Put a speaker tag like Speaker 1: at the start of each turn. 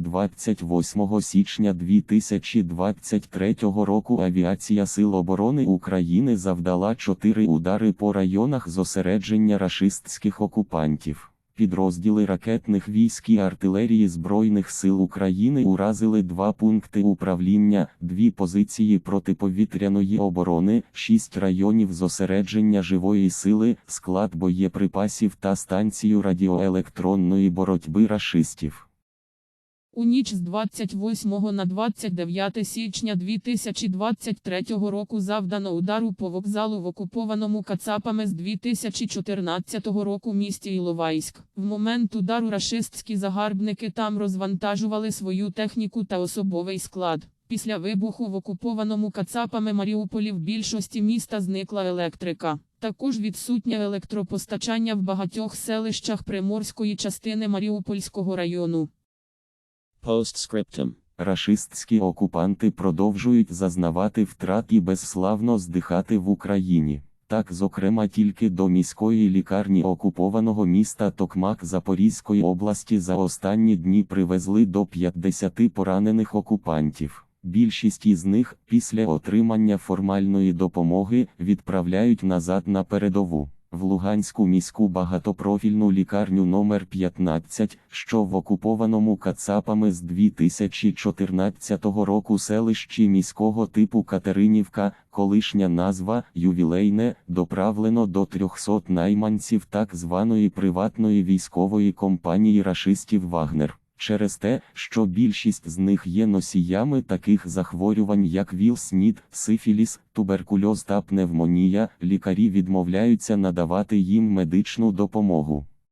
Speaker 1: 28 січня 2023 року авіація Сил оборони України завдала чотири удари по районах зосередження рашистських окупантів. Підрозділи ракетних військ і артилерії Збройних сил України уразили два пункти управління, дві позиції протиповітряної оборони, шість районів зосередження живої сили, склад боєприпасів та станцію радіоелектронної боротьби рашистів.
Speaker 2: У ніч з 28 на 29 січня 2023 року завдано удару по вокзалу в окупованому Кацапами з 2014 року місті Іловайськ. В момент удару рашистські загарбники там розвантажували свою техніку та особовий склад. Після вибуху в окупованому Кацапами Маріуполі в більшості міста зникла електрика. Також відсутнє електропостачання в багатьох селищах приморської частини Маріупольського району.
Speaker 3: Postscriptum.
Speaker 1: Рашистські окупанти продовжують зазнавати втрат і безславно здихати в Україні. Так, зокрема, тільки до міської лікарні окупованого міста Токмак Запорізької області за останні дні привезли до 50 поранених окупантів. Більшість із них, після отримання формальної допомоги, відправляють назад на передову. В Луганську міську багатопрофільну лікарню номер 15, що в окупованому Кацапами з 2014 року селищі міського типу Катеринівка, колишня назва ювілейне, доправлено до 300 найманців так званої приватної військової компанії рашистів Вагнер. Через те, що більшість з них є носіями таких захворювань, як ВІЛ-СНІД, сифіліс, туберкульоз та пневмонія, лікарі відмовляються надавати їм медичну допомогу.